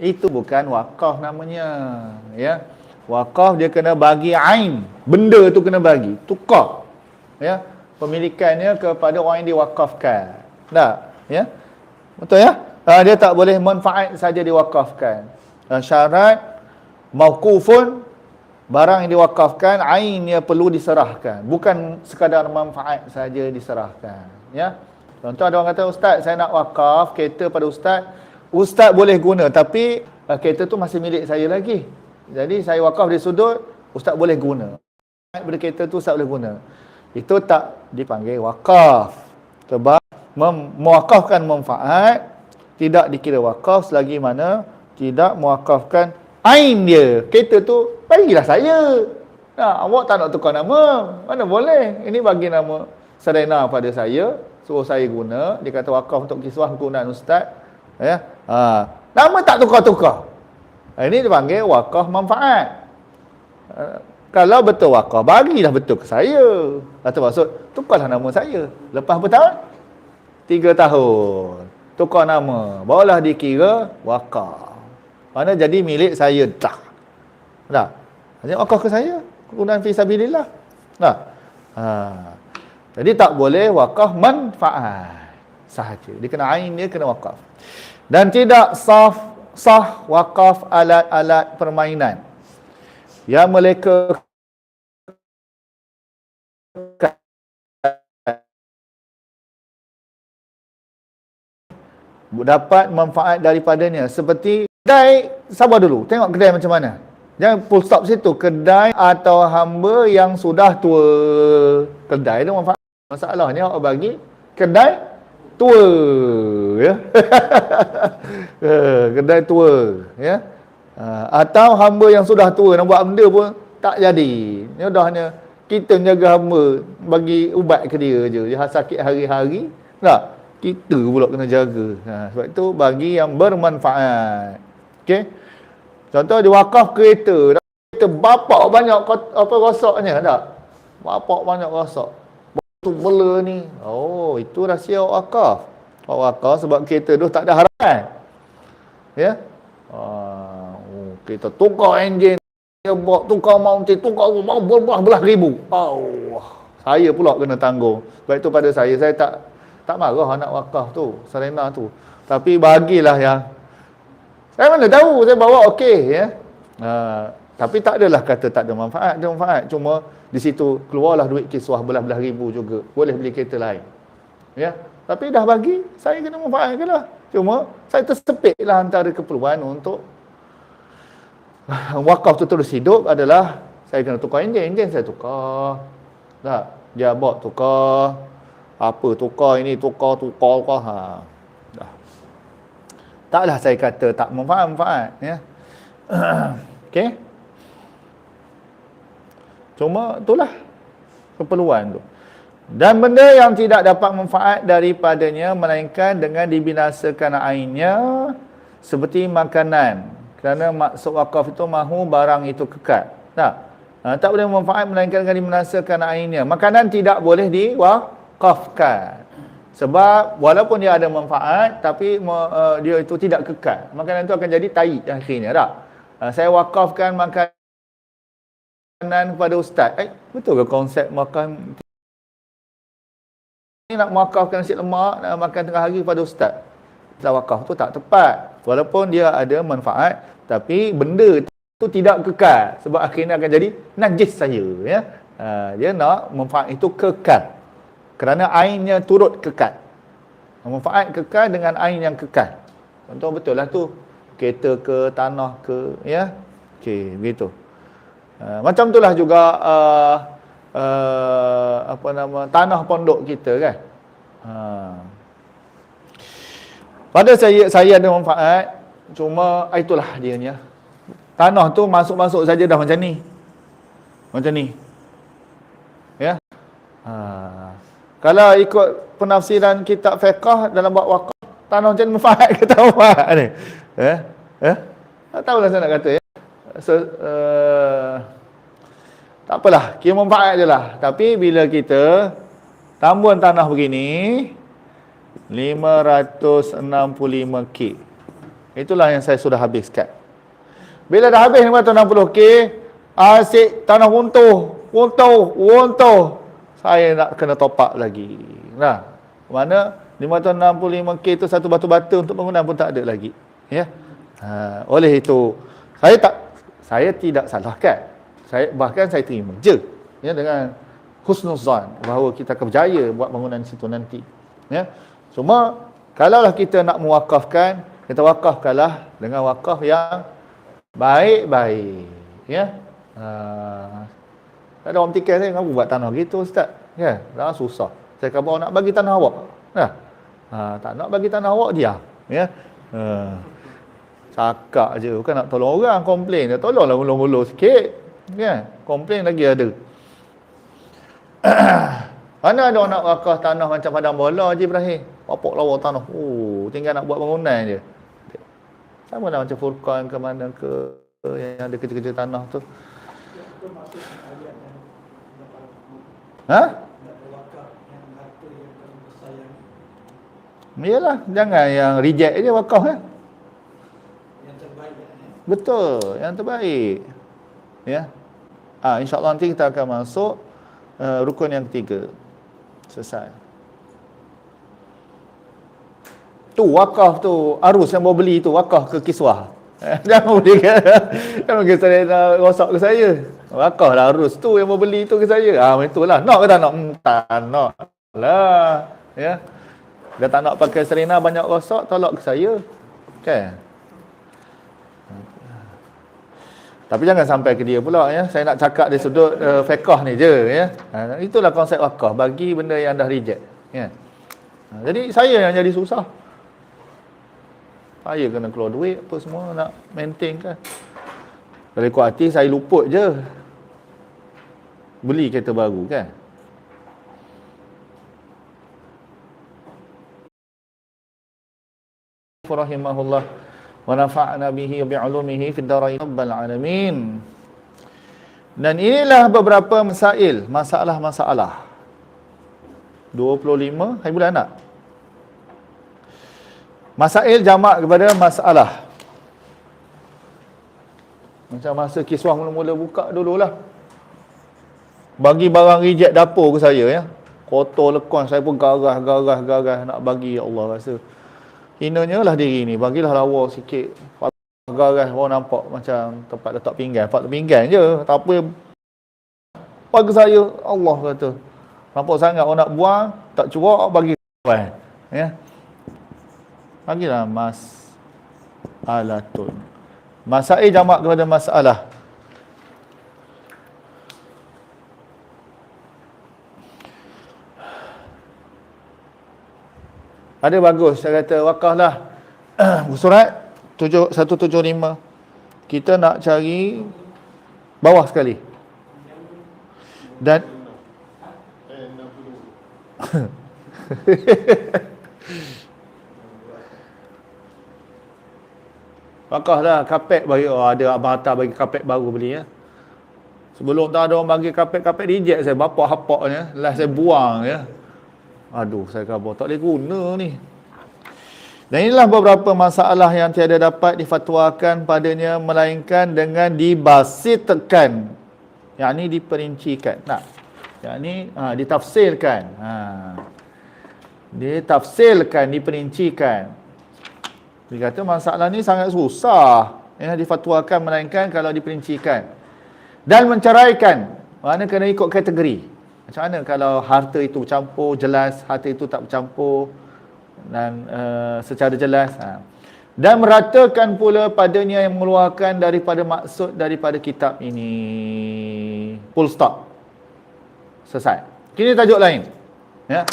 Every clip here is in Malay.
Itu bukan wakaf namanya. Ya. Wakaf dia kena bagi ain. Benda tu kena bagi. Tukar. Ya. Pemilikannya kepada orang yang diwakafkan. Tak? Ya. Betul ya? Ha, dia tak boleh manfaat saja diwakafkan. Dan syarat mauqufun barang yang diwakafkan ainnya perlu diserahkan. Bukan sekadar manfaat saja diserahkan. Ya. Contoh ada orang kata ustaz saya nak wakaf kereta pada ustaz. Ustaz boleh guna tapi uh, kereta tu masih milik saya lagi. Jadi saya wakaf di sudut ustaz boleh guna. Pada kereta tu ustaz boleh guna. Itu tak dipanggil wakaf. Sebab mem- mewakafkan manfaat tidak dikira wakaf selagi mana tidak mewakafkan ain dia. Kereta tu bagilah saya. Nah, awak tak nak tukar nama. Mana boleh? Ini bagi nama Serena pada saya, suruh saya guna. Dia kata wakaf untuk kisah kegunaan ustaz. Ya. Ha. Nama tak tukar-tukar. Ha, ini dipanggil wakaf manfaat. Ha, kalau betul wakaf, bagilah betul ke saya. Atau maksud, tukarlah nama saya. Lepas berapa tahun? Tiga tahun. Tukar nama. Barulah dikira wakaf. Mana jadi milik saya dah. Tak? Jadi wakaf ke saya? Kegunaan fisabilillah. Tak? Ha. Jadi tak boleh wakaf manfaat sahaja. Dia kena ain dia kena wakaf. Dan tidak sah sah wakaf alat-alat permainan. Yang mereka dapat manfaat daripadanya. Seperti kedai sabar dulu. Tengok kedai macam mana. Jangan full stop situ. Kedai atau hamba yang sudah tua. Kedai tu manfaat. Masalahnya awak bagi kedai tua ya. Eh, kedai tua ya. Ah, atau hamba yang sudah tua nak buat benda pun tak jadi. Ya dahnya kita jaga hamba bagi ubat ke dia je. Dia sakit hari-hari tak kita pula kena jaga. Ha, sebab itu bagi yang bermanfaat. Okey? Contoh dia wakaf kereta kereta bapak banyak apa rosaknya tak? Bapak banyak rosak tu bela ni. Oh itu rahsia wakaf wakaf sebab kereta tu tak ada harapan. Ya? Ah, oh, kita tukar enjin. Dia buat tukar mountain tukar rumah berbelah-belah ribu. Oh, saya pula kena tanggung. Sebab itu pada saya saya tak tak marah anak wakaf tu Serena tu. Tapi bagilah yang saya mana tahu saya bawa okey ya. Uh, tapi tak adalah kata tak ada manfaat ada manfaat cuma di situ keluarlah duit kiswah belah-belah ribu juga boleh beli kereta lain ya tapi dah bagi saya kena manfaatkan lah cuma saya tersepit lah antara keperluan untuk wakaf tu terus hidup adalah saya kena tukar enjin, enjin saya tukar. Tak, bawa tukar. Apa tukar ini, tukar, tukar, tukar. Ha. Dah. Taklah saya kata tak manfaat-manfaat. Ya. Okey. Cuma itulah keperluan tu. Dan benda yang tidak dapat manfaat daripadanya melainkan dengan dibinasakan ainnya seperti makanan. Kerana maksud wakaf itu mahu barang itu kekal. Tak? Ha, tak boleh manfaat melainkan dengan dibinasakan ainnya. Makanan tidak boleh diwakafkan. Sebab walaupun dia ada manfaat tapi uh, dia itu tidak kekal. Makanan itu akan jadi tai akhirnya. Tak? Uh, saya wakafkan makanan kepada ustaz. Eh, betul ke konsep makan ni nak wakafkan nasi lemak nak makan tengah hari pada ustaz. Ustaz wakaf tu tak tepat. Walaupun dia ada manfaat tapi benda tu tidak kekal sebab akhirnya akan jadi najis saya ya. Uh, dia nak manfaat itu kekal. Kerana ainnya turut kekal. Manfaat kekal dengan ain yang kekal. Contoh betul lah tu. Kereta ke tanah ke ya. Okey, begitu. Uh, macam itulah juga uh, uh, apa nama tanah pondok kita kan. Uh. Pada saya saya ada manfaat cuma itulah dianya. Tanah tu masuk-masuk saja dah macam ni. Macam ni. Ya. Ha. Kalau ikut penafsiran kitab fiqh dalam bab wakaf, tanah macam ni manfaat ke tak manfaat ni? Ya. Ya. Tak tahulah saya nak kata ya. So, uh, tak apalah, kira manfaat je lah. Tapi bila kita tambun tanah begini, 565K. Itulah yang saya sudah habiskan. Bila dah habis 560k, asyik tanah runtuh, runtuh, runtuh. Saya nak kena top up lagi. Nah, mana 565k itu satu batu bata untuk bangunan pun tak ada lagi. Ya. Ha, oleh itu, saya tak saya tidak salahkan. Saya bahkan saya terima je ya dengan husnuzan bahawa kita akan berjaya buat bangunan situ nanti. Ya. Cuma kalaulah kita nak mewakafkan, kita wakafkanlah dengan wakaf yang baik-baik. Ya. Ha, tak ada orang tikai saya, kenapa buat tanah gitu Ustaz? Ya, dah susah. Saya kata nak bagi tanah awak. Ya. Ha, tak nak bagi tanah awak dia. Ya. Ha. Cakap je, bukan nak tolong orang, komplain. Dia tolonglah ulur-ulur sikit. Ya, komplain lagi ada. Mana ada orang nak wakaf tanah macam padang bola je Ibrahim? Papok lawa tanah. Oh, tinggal nak buat bangunan je. Sama lah macam Furqan ke mana ke yang ada kerja-kerja tanah tu. Ha? Yalah, jangan yang reject je wakaf kan. Betul, yang terbaik. Ya. Ah, insya-Allah nanti kita akan masuk uh, rukun yang ketiga. Selesai. Tu wakaf tu, arus yang bawa beli tu wakaf ke kiswah. Jangan boleh kan. Jangan mungkin saya nak rosak ke saya. Wakaf lah arus tu yang bawa beli tu ke saya. Ah, itulah. Nak ke tak nak? Hmm, tak nak lah. Ya. Dia tak nak pakai serena banyak rosak, tolak ke saya. Kan? Tapi jangan sampai ke dia pula ya. Saya nak cakap dari sudut uh, fiqh ni je ya. Ha, itulah konsep wakaf bagi benda yang dah reject ya. Ha, jadi saya yang jadi susah. Saya kena keluar duit apa semua nak maintain kan. Dari kuat hati saya luput je. Beli kereta baru kan. Rahimahullah bihi bi 'ulumihi fid dharain rabbal alamin. Dan inilah beberapa masail, masalah-masalah. 25 hari bulan nak. Masail jamak kepada masalah. Macam masa kiswah mula-mula buka dululah. Bagi barang reject dapur ke saya ya. Kotor lekon saya pun garah garah garah nak bagi ya Allah rasa hinanya lah diri ni. Bagilah lawa sikit. Garah orang nampak macam tempat letak pinggan. Tempat pinggan je. Tak apa. Bagi saya Allah kata. Nampak sangat orang nak buang tak cuak bagi ya. Bagilah mas alatun masalah jamak kepada masalah Ada bagus saya kata wakaflah surat 175 kita nak cari bawah sekali. Dan Wakaflah kapet bagi oh, ada abang Atta bagi kapet baru beli ya. Sebelum tak ada orang bagi kapet-kapet reject saya bapak hapaknya, last saya buang ya. Aduh, saya kata tak boleh guna ni. Dan inilah beberapa masalah yang tiada dapat difatwakan padanya melainkan dengan dibasitkan. Yang ini diperincikan. Nah, yang ini ha, ditafsirkan. Ha. Ditafsirkan, diperincikan. Dia kata masalah ni sangat susah. Yang difatwakan melainkan kalau diperincikan. Dan menceraikan. Mana kena ikut kategori. Macam mana kalau harta itu bercampur jelas, harta itu tak bercampur dan uh, secara jelas. Ha. Dan meratakan pula padanya yang mengeluarkan daripada maksud daripada kitab ini. Full stop. Selesai. Kini tajuk lain. Ya.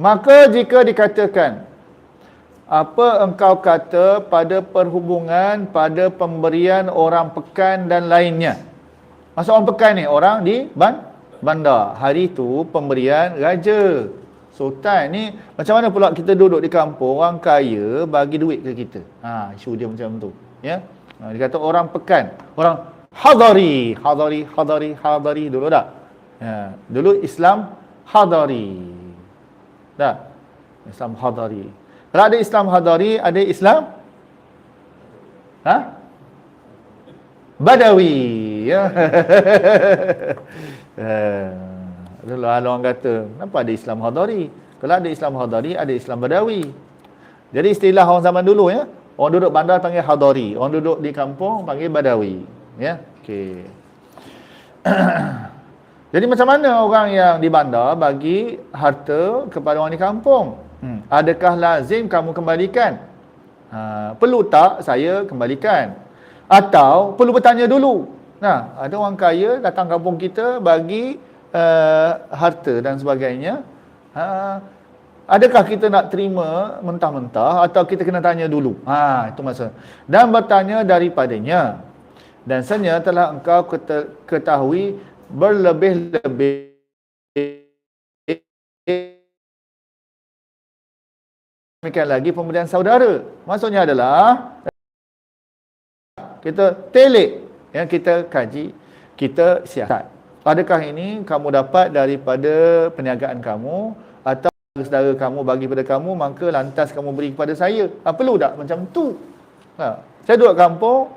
Maka jika dikatakan apa engkau kata pada perhubungan pada pemberian orang pekan dan lainnya. Maksud orang pekan ni orang di ban bandar. Hari tu pemberian raja. Sultan ni macam mana pula kita duduk di kampung orang kaya bagi duit ke kita. Ha isu dia macam tu. Ya. Ha, dia kata orang pekan, orang hadari, hadari, hadari, hadari dulu tak? Ya. Dulu Islam hadari. Tak? Islam hadari. Kalau ada Islam hadari, ada Islam Ha? Badawi. Ya. Dulu ada orang kata, kenapa ada Islam Hadari? Kalau ada Islam Hadari, ada Islam Badawi. Jadi istilah orang zaman dulu ya, orang duduk bandar panggil Hadari, orang duduk di kampung panggil Badawi. Ya, okey. Jadi macam mana orang yang di bandar bagi harta kepada orang di kampung? Hmm. Adakah lazim kamu kembalikan? Ha, perlu tak saya kembalikan? Atau perlu bertanya dulu? Nah, ada orang kaya datang kampung kita bagi uh, harta dan sebagainya. Uh, adakah kita nak terima mentah-mentah atau kita kena tanya dulu? Ha, itu masa. Dan bertanya daripadanya. Dan senyata telah engkau ketahui berlebih-lebih demikian lagi pemberian saudara. Maksudnya adalah kita telik yang kita kaji, kita siasat. Adakah ini kamu dapat daripada perniagaan kamu atau saudara kamu bagi pada kamu maka lantas kamu beri kepada saya? Ha, perlu tak macam tu? Ha. Saya duduk kampung,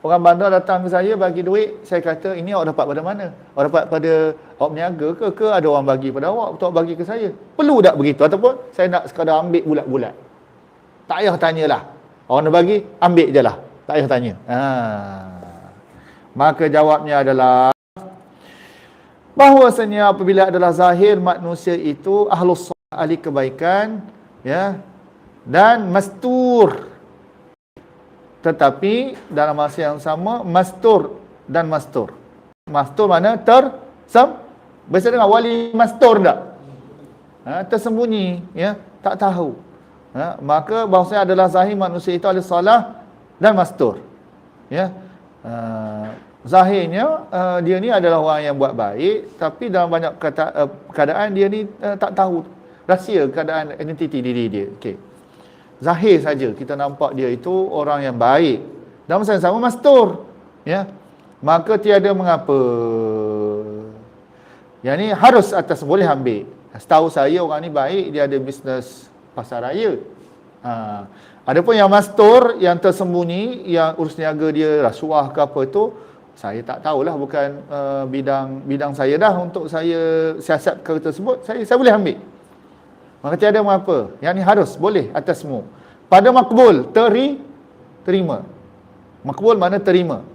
orang bandar datang ke saya bagi duit, saya kata ini awak dapat pada mana? Awak dapat pada awak berniaga ke ke ada orang bagi pada awak atau awak bagi ke saya? Perlu tak begitu? Ataupun saya nak sekadar ambil bulat-bulat? Tak payah tanyalah. Orang nak bagi, ambil je lah. Tak payah tanya. Ha. Maka jawabnya adalah bahwasanya apabila adalah zahir manusia itu ahlus ahli kebaikan ya dan mastur. Tetapi dalam masa yang sama mastur dan mastur. Mastur mana? Ter sem biasa dengar wali mastur tak? Ha, tersembunyi ya tak tahu. Ha, maka bahawasanya adalah zahir manusia itu ahli salah dan mastur. Ya. Uh, zahirnya uh, dia ni adalah orang yang buat baik tapi dalam banyak kata, uh, keadaan dia ni uh, tak tahu rahsia keadaan identiti diri dia. Okey. Zahir saja kita nampak dia itu orang yang baik. Dan masa yang sama mastur. Ya. Maka tiada mengapa. Yang ni harus atas boleh ambil. Setahu saya orang ni baik dia ada bisnes pasar raya ha. Adapun yang mastur, yang tersembunyi, yang urus niaga dia rasuah ke apa itu, saya tak tahulah bukan uh, bidang bidang saya dah untuk saya siasat ke tersebut saya saya boleh ambil. Maka tiada mengapa? Yang ni harus boleh atasmu pada makbul teri terima. Makbul mana terima?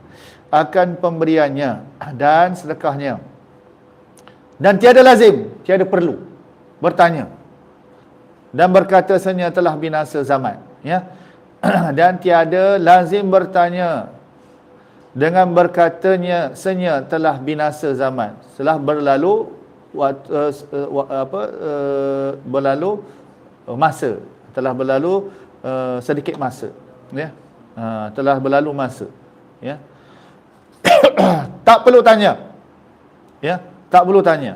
Akan pemberiannya dan sedekahnya. Dan tiada lazim tiada perlu bertanya dan berkata senya telah binasa zaman ya. Dan tiada lazim bertanya dengan berkatanya senya telah binasa zaman. Telah berlalu waktu, uh, uh, apa uh, berlalu uh, masa. Telah berlalu uh, sedikit masa ya. Uh, telah berlalu masa ya. Tak perlu tanya ya. Tak perlu tanya.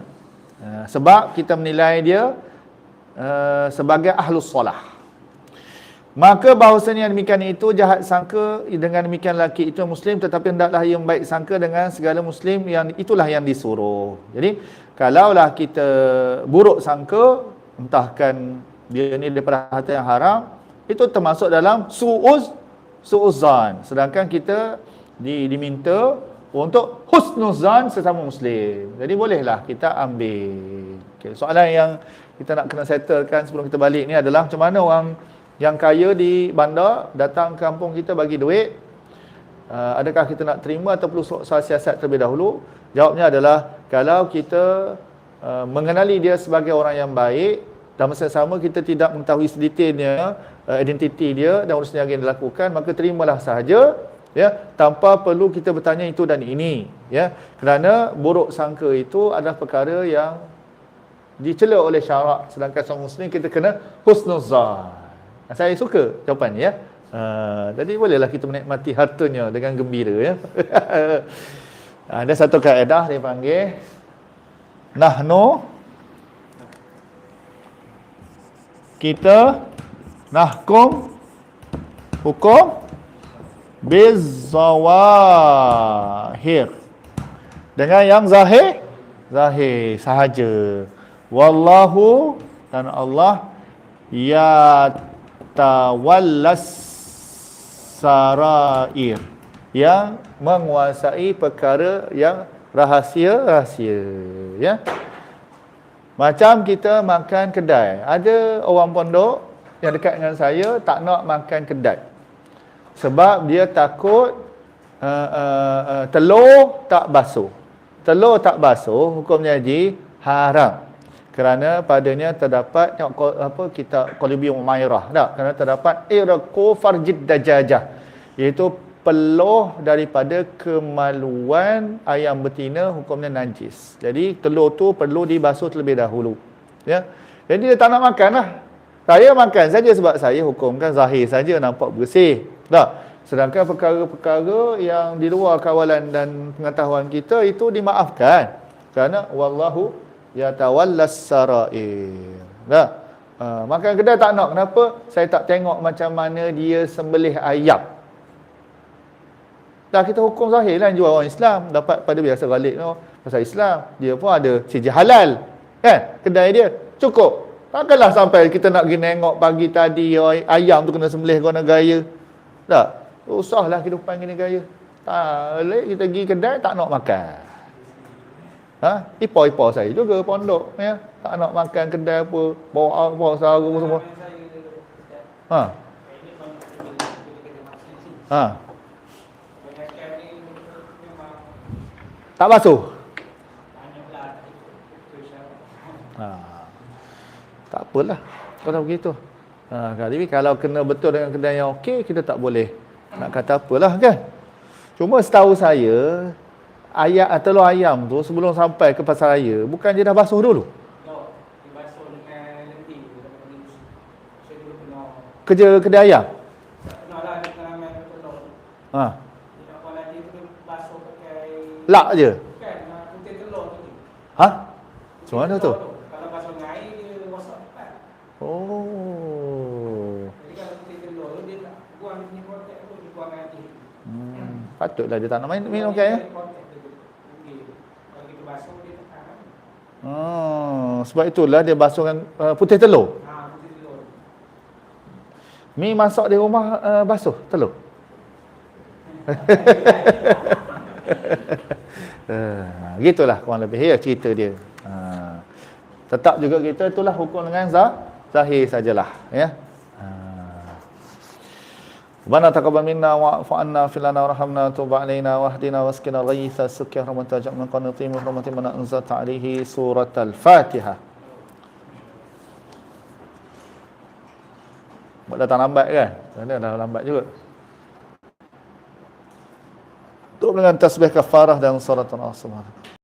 Uh, sebab kita menilai dia uh, sebagai ahlus solah Maka bahawasanya demikian itu jahat sangka dengan demikian laki itu muslim tetapi hendaklah yang baik sangka dengan segala muslim yang itulah yang disuruh. Jadi kalaulah kita buruk sangka entahkan dia ni daripada harta yang haram itu termasuk dalam suuz suuzan. Sedangkan kita di, diminta untuk husnuzan sesama muslim. Jadi bolehlah kita ambil. Okay, soalan yang kita nak kena settlekan sebelum kita balik ni adalah macam mana orang yang kaya di bandar datang kampung kita bagi duit uh, adakah kita nak terima atau perlu soal siasat terlebih dahulu jawabnya adalah kalau kita uh, mengenali dia sebagai orang yang baik dan masa sama kita tidak mengetahui sedetailnya uh, identiti dia dan urus yang dilakukan maka terimalah sahaja ya tanpa perlu kita bertanya itu dan ini ya kerana buruk sangka itu adalah perkara yang dicela oleh syarak sedangkan seorang muslim kita kena husnuzan saya suka jawapan ya. Uh, jadi bolehlah kita menikmati hartanya dengan gembira ya. Ada satu kaedah dia panggil nahnu kita nahkum hukum bizawahir. Dengan yang zahir? Zahir sahaja. Wallahu dan Allah ya tawallas sarair. Yang menguasai perkara yang rahsia-rahsia ya. Macam kita makan kedai. Ada orang pondok yang dekat dengan saya tak nak makan kedai sebab dia takut uh, uh, uh, telur tak basuh telur tak basuh hukumnya haji haram kerana padanya terdapat apa kita Qulubi Umairah tak kerana terdapat irqu farjid dajajah iaitu peluh daripada kemaluan ayam betina hukumnya najis. Jadi telur tu perlu dibasuh terlebih dahulu. Ya. Jadi dia tak nak makan lah. Saya makan saja sebab saya hukumkan zahir saja nampak bersih. Tak. Sedangkan perkara-perkara yang di luar kawalan dan pengetahuan kita itu dimaafkan. Kerana wallahu yatawallas sarair. Tak. Uh, makan kedai tak nak. Kenapa? Saya tak tengok macam mana dia sembelih ayam. Dah kita hukum zahir lah jual orang Islam dapat pada biasa balik tu pasal Islam dia pun ada sijil halal kan kedai dia cukup takkanlah sampai kita nak pergi tengok pagi tadi ayam tu kena sembelih kena gaya tak usahlah kehidupan kena gaya tak boleh kita pergi kedai tak nak makan ha ipo-ipo saya juga pondok ya tak nak makan kedai apa bawa bawa sarung semua ha ha Tak basuh? Ha. Tak apalah. Kalau begitu. Ha, jadi kalau kena betul dengan kedai yang okey, kita tak boleh nak kata apalah kan. Cuma setahu saya, ayat telur ayam tu sebelum sampai ke pasar raya, bukan dia dah basuh dulu? Kerja kedai ayam? Ha. Lak je. Ha? Macam mana tu? Kalau basuh dengan air dia rosak kan. Oh. Jadi kalau putih telur tu dia tak buang dia punya kontak tu dia buang air. Hmm. Patutlah dia tak nak main minum kan ya? Oh, sebab itulah dia basuhkan uh, putih telur. Mi masak di rumah uh, basuh telur. uh, gitulah kurang lebih ya cerita dia. Uh, tetap juga kita itulah hukum dengan zah, zahir sajalah ya. Rabbana taqabbal minna wa'fu filana warhamna tub alaina wahdina wasqina ghaytha sukya rahmata ja'alna qanatim rahmatin man anzat alayhi suratul Fatihah. Buat datang lambat kan? Sana dah lambat juga. Tutup dengan tasbih kafarah dan surat al-asmah.